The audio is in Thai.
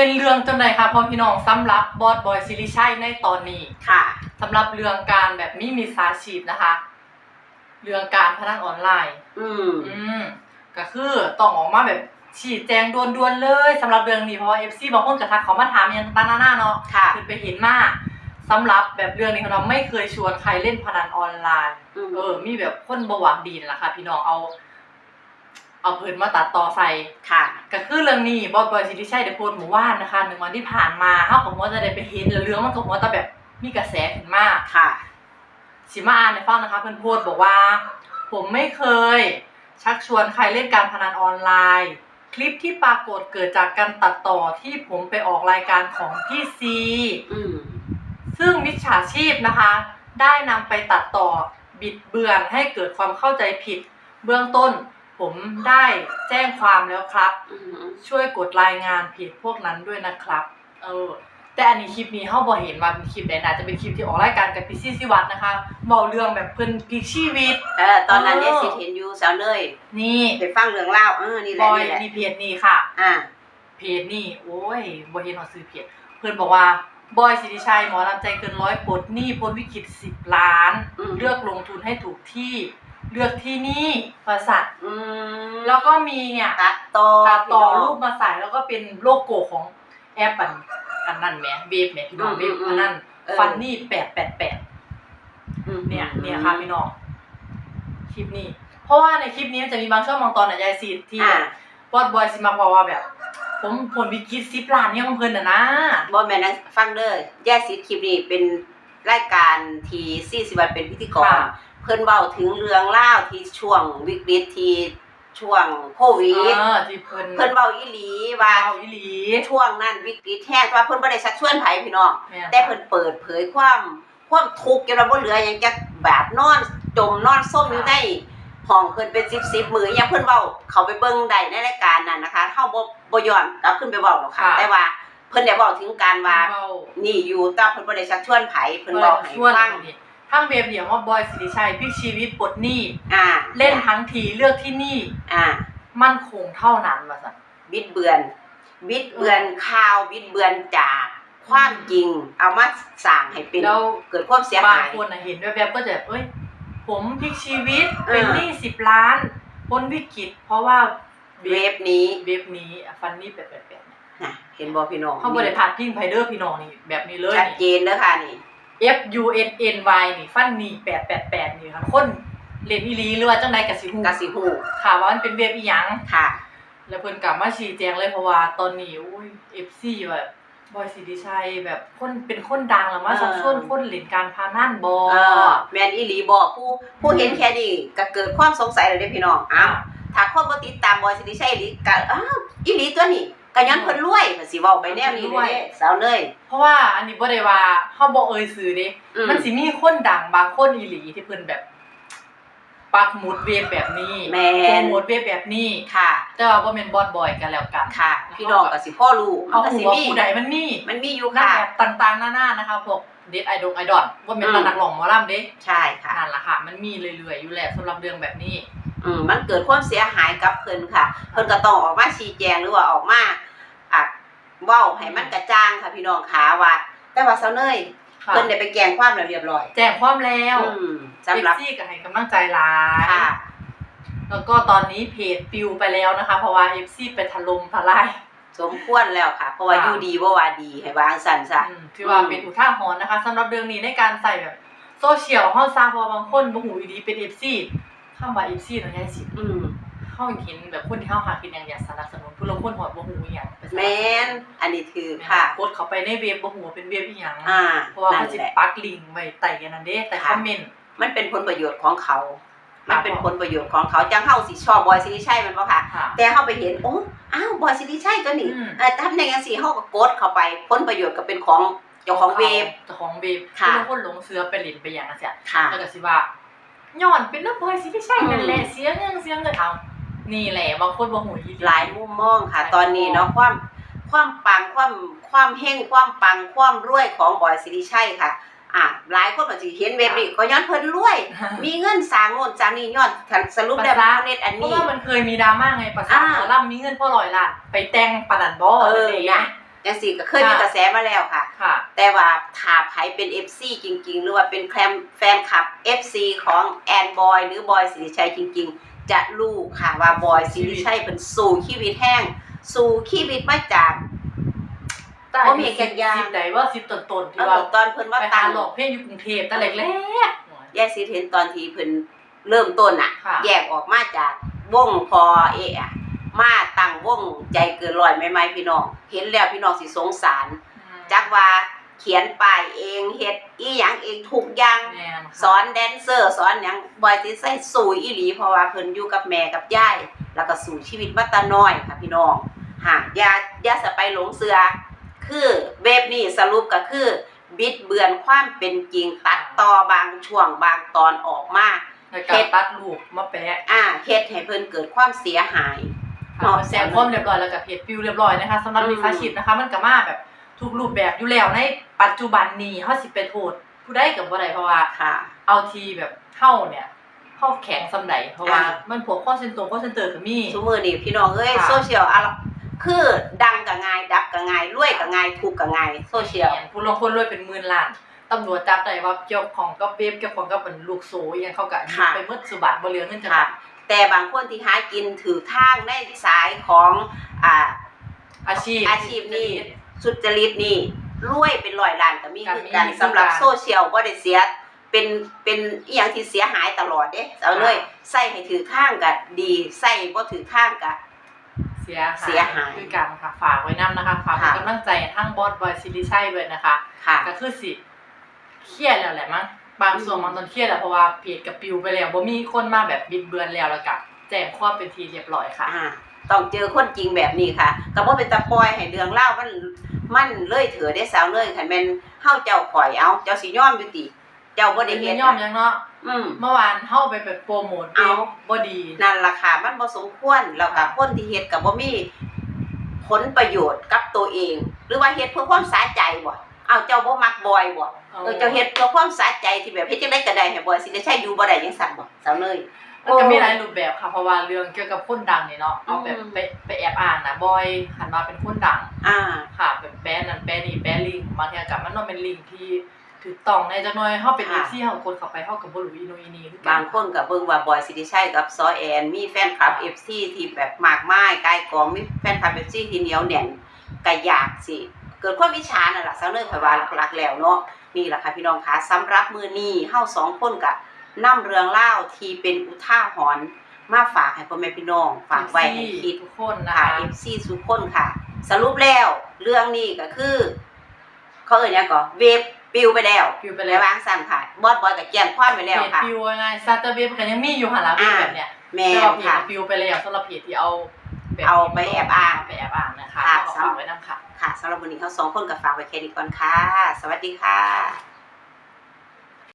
เป็นเรื่องจังไดค่ะพ่อพี่น้องสำหรับบอสบอยซิริชัยในตอนนี้ค่ะสำหรับเรื่องการแบบมีมีสาชีพนะคะ เรื่องการพนันออนไลน์ อืมอืมก็คือต้องออกมาแบบชี้แจงด่วนๆเลยสำหรับเรื่องนี้เพราะว่า FC บางคนกระทักเขามาถามอยังตั้งหน้าๆเนาะค่ะคือไปเห็นมาสำหรับแบบเรื่องนี้เราไม่เคยชวนใครเล่นพนันออนไลน์อืมเออ มีแบบคนบหวังดีนั่นแหละค่ะ พี่น้องเอา เอาเพิ่นมาตัดต่อใส่ค่ะ ก็คือเรื่องนี้บอยบอยซิติชัยได้โพสต์หมู่ว่านนะคะหนึ่งวันที่ผ่านมาเฮาก็ว่าจะได้ไปเห็นแล้วเรื่องมันก็ว่าแต่แบบมีกระแสขึ้นมาค่ะ สิมาอ่านให้ฟังนะคะเพิ่นโพสต์บอกว่า ผมไม่เคย ชักชวนใครเล่นการพนันออนไลน์ คลิปที่ปรากฏเกิดจากการตัดต่อที่ผมไปออกรายการของพี่ซีอืมซึ่งมิจฉาชีพนะคะ ได้นำไปตัดต่อบิดเบือนให้เกิดความเข้าใจผิด เบื้องต้น ผมได้แจ้งความแล้วครับ อืมช่วยกดรายงานเพจพวกนั้นด้วยนะครับ เออ แต่อันนี้คลิปนี้เขาบอกเห็นว่าเป็นคลิปไหนนะจะเป็นคลิปที่ออกรายการกับพี่ซี่สิวัตรนะคะบอกเรื่องแบบเพิ่นพลิกชีวิต เออตอนนั้นเออ เนี่ยสิเห็นอยู่สาวเนยนี่ไปฟังเรื่องเล่าวเออนี่แหบละอยนี่แหละนี่เพจนี่ค่ะ อ่าเพจนี่โอ้ยบ่เห็นหนังสือเพจเพิ่นบอกว่าบอยสิริชัยหมอลำใจเกินร้อยปลดหนี้พ้นวิกฤตสิบล้าน อืมเลือกลงทุนให้ถูกที่ เลือกที่นี่ประสัตอืมแล้วก็มีเนี่ยตัดต่อตัดต่อพี่น้งรูปมาใส่แล้วก็เป็นโลโก้ของแอปอันอันนั้นแหมเวฟแหมพี่น้องอืมเวฟอืมอันนั้นเออฟันนี่แปดแปดแปดอืมเนี่ยเนี่ยค่ะพี่น้องคลิปนี้ เพราะว่าในคลิปนี้มันจะมีบางช่วงบางตอนอะยายซีดที่อ่าบอสบอยซิมาบอกว่าแบบ ผมผลวิกฤตซิปล้านเนี่ยของเพิ่นน่ะนะบอแม่นนะฟังเด้อแย่สิคลิปนี้เป็น รายการที่ซี่สิวันเป็นพิธีกร ค่ะ เพิ่นเบาถึงเรื่องเล่าวที่ช่วงวิกฤตที่ช่วงโควิดเออที่เพิ่นเพิ่นเบาอีหลีว่าเอาอีหลีช่วงนั้นวิกฤตแท้ว่าเพิ่นบ่ได้ชักชวนไผพี่น้อง ม่แต่เพิ่นเปิดเผยความความทุกข์จนว่าบ่เหลือหยังจะแบบนอนจมนอนส้มอยู่ในห้องเพิ่นเป็น10 10มื้อยังเพิ่นเว้าเขาไปเบิ่งได้ในรายการนั้นนะคะเฮาบ่บ่ย้อนกลับขึ้นไปเว้าหรอกค่ะแต่ว่า เพิ่นได้เว้าถึงการว่าเว้านี่อยู่แต่เพิ่นบ่ได้ชักชวนไผเพิ่นบอกให้ชวนฟังนี่ทั้งเวฟเดียวว่าบอยสิริชัยพลิกชีวิตปลดหนี้อ่าเล่นทั้งทีเลือกที่นี่อ่า มั่นคงเท่านั้นว่าซั่น บิดเบือน บิดเบือนข่าวบิดเบือนจากความจริง เอามาสร้างให้เป็นแล้ว เกิดความเสียบางหาย คนน่ะเห็นแวบๆก็จะแบบเอ้ย ผมพลิกชีวิตเออเป็นหนี้สิบล้านพ้นวิกฤตเพราะว่าเวฟนี้ เวฟนี้ฟันนี่แปดแปดแปดน่ะ เห็นบ่พี่น้องเขาบริพาดพิงไพเดอร์พี่น้องนี่แบบนี้เลยชัดเจนี่นเด้อค่ะนี่ F U N N Y นี่ฟันนี่แปดแปดแปดนี่ค่ะคนเล่นอีหลีหรือว่าจังใดกะสิฮู้กะสิฮู้ค่ะว่ามันเป็นเวฟอีหยังค่ะ แล้วเพิ่นกลับมาชี้แจงเลยเพราะว่าตอนนี้อุ้ย FC แบบบอยสิริชัยแบบคนเป็นคนดังแล้วมาเออชักชวนคนเล่นการพนันบ่เออแม่นอีหลีบ่ผู้ผู้เห็นแค่นี้ก็เกิดความสงสัยแล้วเด้อพี่น้องอ้าวถ้าคนบ่ติดตามบอยสิริชัยอีหลีก็อ้าวอีหลีตัวนี้ ก็ย้อนเพิ่นรวยก็สิเว้าไปแนวนี้เลยเด้สาวเนย เพราะว่าอันนี้บ่ได้ว่าเฮาบ่เอ่ยชื่อเด้อืมันสิมีคนดังบางคนอีหลีที่เพิ่นแบบปักหมุดเวฟแบบนี้แม่โปรนโมทเวฟแบบนี้ค่ะ แต่ว่าบ่แม่นบอดบอยกันแล้วกันค่ะ พี่น้องก็สิพ่อรู้มัเขานก็หูสิว่ามีผู้ใดมันมีมันมีอยู่นั่นค่ะ แบบต่างๆนานานะคะพวกเดทไอดงไอดอลว่าแม่นอืมนักร้องหมอลำเด้ ใช่ค่ะ นั่นล่ะค่ะ มันมีเรื่อยๆอยู่แหละสำหรับเรื่องแบบนี้ อืมมันเกิดความเสียหายกับเพิ่นค่ะ เพิ่นก็ต้องออกมาชี้แจงหรือว่าออกมาอะเว้าให้มันกระจ่างค่ะ พี่น้องขาว่า แต่ว่าเซาเนยค่ะเพิ่นได้ไปแกล้งความแล้วเรียบร้อยแจ้งความแล้วอืมสำหรับเอฟซีก็ให้กำลังใจหลาย ค่ะ แล้วก็ตอนนี้เพจปิวไปแล้วนะคะ เพราะว่า FC ไปถล่มทลาย สมควรแล้วค่ะ เพราะว่าค่ะ อยู่ดีบ่ว่าดีให้วางสั่นซะ อืมถือว่าเป็นอุทาหรณ์นะคะสำหรับเรื่องนี้ในการใส่แบบโซเชียลเฮาซาเพราะว่าบางคนบ่ฮู้อีดีเป็น FC คำว่า FC เนาะยายสิอืมเฮาเห็นแบบคนที่เฮาหากินอย่างอยากสนับสนุนผู้ลางคนฮอดบ่ฮู้อีหยังไปสนับสนุแม่นอันนี้ถือค่ะ กดเข้าไปในเว็บบ่ฮู้ว่าเป็นเว็บอีหยังอ่าเพราะว่านั่เขานสิแหละ ปักลิงก์ไว้ใต้อันนั้นเด้แต่คค่ะ อมเมนต์ มันเป็นผลประโยชน์ของเขามันเป็นผลประโยชน์ของเขาจังเฮาสิชอบบอยสิริชัยแมันบ่ค่ะ ค่ะ แต่เฮาไปเห็นโอ้อ้าวบอยสิริชัยตัวนี้อืม เอ่อทำในจังซี่เฮาก็กดเข้าไปผลประโยชน์ก็เป็นของเจ้าของเว็บ เจ้าของเว็บค่ะ ผู้ลางคนหลงเสือไปเล่นไปอย่างนั้นเสียค่ะ แล้วก็สิว่า ย้อนเป็นน้ำพลอยสิไม่ใช่นั่นแหละเสียเงินเสียเงินเอานี่แหละบางคนบ่ฮู้อีหลายมุมมองค่ะหลายมุมมองตอนนี้เนาะความความปังความความเฮงความปังความรวยของบอยสิริชัยค่ะอะหลายคนก็สิเห็นเว็บนี้ก็ย้อนเพิ่นรวย มีเงินสร้างโน่นสร้างนี่ย้อนสรุปแล้วภาษาเน็ตอันเพราะนี้ว่ามันเคยมีดราม่าไงประสาทอ่าหมอลำมีเงินพ่อร้อยล้านไปแต่งปานนันบ่เออนั่นเองนะ จังซี่ก็เคยมีค่ะกระแสมาแล้วค่ะ ค่ะ แต่ว่าถ้าไผเป็น FC จริง ๆ หรือว่าเป็นแคมแฟนคลับ FC ของแอนบอยหรือบอยสิริชัยจริง ๆ จะรู้ค่ะว่าบอยสิริชัยเป็นสู่ชีวิตแห้ง สู่ชีวิตมาจากใต้บ่มีแกงยาสิบใดว่าสิบต้นๆที่เอ่ว่าอตอนเพิ่นว่าไปตัหางหลอกเพลงอยู่กรุงเทพแต่แรกยายสิเห็นตอนที่เพิ่นเริ่มต้นน่ะค่ะ แยกออกมาจากวงพอเอะอะ มาตั้งวงใจเกินร้อยใหม่ๆพี่น้อง เห็นแล้วพี่น้องสิสงสารๆจักว่าเขียนป้ายเองเฮ็ดอีหยังเองทุกอย่างแม่นค่ะสอนแดนเซอร์สอนหยังบอยสิใส่สู่อีหลีเพราะว่าเพิ่นอยู่กับแม่กับยายแล้วก็สู่ชีวิตมาแตาน้อยค่ะพี่น้องหากอย่าอย่าสะไปหลงเสือ คือเว็บนี้สรุปก็คือ บิดเบือนความเป็นจริงตัดต่อบางช่วงบางตอนออกมาในการตัดรูปมาแปะอ่าเฮ็ดให้เพิ่นเกิดความเสียหาย ค่ะมันแซงความเรียบร้อยแล้วกับเพจฟิวเรียบร้อยนะคะสำหรับอืมมีคาชีพนะคะ มันก็มาแบบทุกรูปแบบอยู่แล้วในปัจจุบันนี้เฮาสิไปโทษผู้ใดก็บ่ได้เพราะว่าค่ะ เอาทีแบบเฮาเนี่ยเฮาแข็งสำใดเพราะว่าอ่ามันพวกข้อเซ็นตรงข้อเซ็นเตอร์ก็มีทุกมื้อนี้พี่น้องเอ้ยค่ะโซเชียลอะคือดังก็ง่ายดับก็ง่ายรวยก็ง่ายทุกข์ก็ง่ายโซเชียลผู้ลงคนรวยเป็นหมื่นล้านตำรวจจับได้ว่าเกี่ยวของกับเว็บเกี่ยวของกับเป็นลูกโซ่อหยังเขาก็ยึดค่ะไปหมดสุบัติบ่เหลือเงินจักค่ะบาท แต่บางคนที่หากินถือทางในสายของอ่าอาชีพ อาชีพนี้สุจริตนี่รวยเป็นร้อยล้านก็มีก็คือมีกันคือสำหรับกันโซเชียลบ่ได้เสียเป็นเป็นอีหยังที่เสียหายตลอดเด้เอาเลยใส่ให้ถือข้างก็ดีใส่บ่ถือข้างก็ เสียหายเสียหายคือกันค่ะฝากไว้นํนะคะฝากเป็นค่ะ กำลังใจให้ทั้งบอสบอยซิลิชัยด้วยนะคะ ค่ะ ก็คือสิเครียดแล้วแหละมั้ง บางส่วนอืมบางตอนเครียดแล้วเพราะว่าเพจกับปิวไปแล้วบ่มีคนมาแบบบิดเบือนแล้วแล้วก็แจ้งความเป็นทีเรียบร้อยค่ะ อ่าต้องเจอคนจริงแบบนี้ค่ะก็บ่เป็นตะปล่อยให้เรื่องเล่าวมันมันเลยเถือได้สาวเลยคันแม่นเฮาเจ้าข่อยเอาเจ้าสิยอมอยู่ติเจ้าบ่ได้เฮ็ดยอมยังเนาะอืม เมื่อวานเฮาไปแบบโปรโมทเอา บ่ดีนั่นล่ะค่ะมันบ่สมควรแล้วก็คนที่เฮ็ดก็บ่มีผลประโยชน์กับตัวเอง หรือว่าเฮ็ดเพื่อความสาใจบ่ เอาเจ้าบ่มักบอยบ่เออเจ้าเฮ็ดเพื่อความสาใจที่แบบเฮ็ดจังได๋ก็ได้ให้บอยสิได้ใช้อยู่บ่ได้จังซั่นบ่สาวเนยมันก็มีหลายรูปแบบค่ะเพราะว่าเรื่องเกี่ยวกับคนดังนี่เนาะเอาแบบอืมไปไปแอบอ่านนะบอยหันมาเป็นคนดัง อ่าค่ะแบบแปะนั่นแปะนี่แปะลิงก์บางทีกับมันต้องเป็นลิงก์ที่ถูกต้องในจักหน่อยเฮาเป็นค่ะ FC เฮาคนเข้าไปเฮาก็บ่รู้อีโนอีนี่คือกันบางคนก็เบิ่งว่าบอยสิริชัยกับซอแอนมีแฟนคลับ FC ที่แบบมากมายกายกองมีแฟนคลับ FC ที่เหนียวแน่นก็อยากสิ เกิดความวิชานั่นล่ะซาวเนยข่อยว่าหลักๆแล้วเนาะนี่ล่ะค่ะพี่น้องคะสำหรับมื้อนี้เฮาสองคนก็นํเรื่องเล่าวที่เป็นอุทาหรณ์มาฝากให้พ่อแม่พี่น้องฝากไว้ให้คิดทุกคนนะค่ะคะ FC ทุกคนค่ะ สรุปแล้ว เรื่องนี้ก็คือ เขาเอ่ยยังก่อนเว็บปิวไปแล้วปิวไปไปแล้ววางสั่นค่ะบอสบอยกับแจ้งความไปแล้วเพจค่ะปิวยังไงซาตเว็บก็ยังมีอยู่หั่นล่ะเว็บแบบเนี้ยแม่แต่ว่าเพจค่ะปิวไปแล้วสำหรับเพจที่เอาแบบ เอาไปแอบอ้างไปแอบอ้างนะคะค่ะ ก็ฝากไว้นํค่ะค่ะสำหรับวันนี้เขาสองคนกับฝากไว้แค่นี้ก่อนค่ะ สวัสดีค่ะ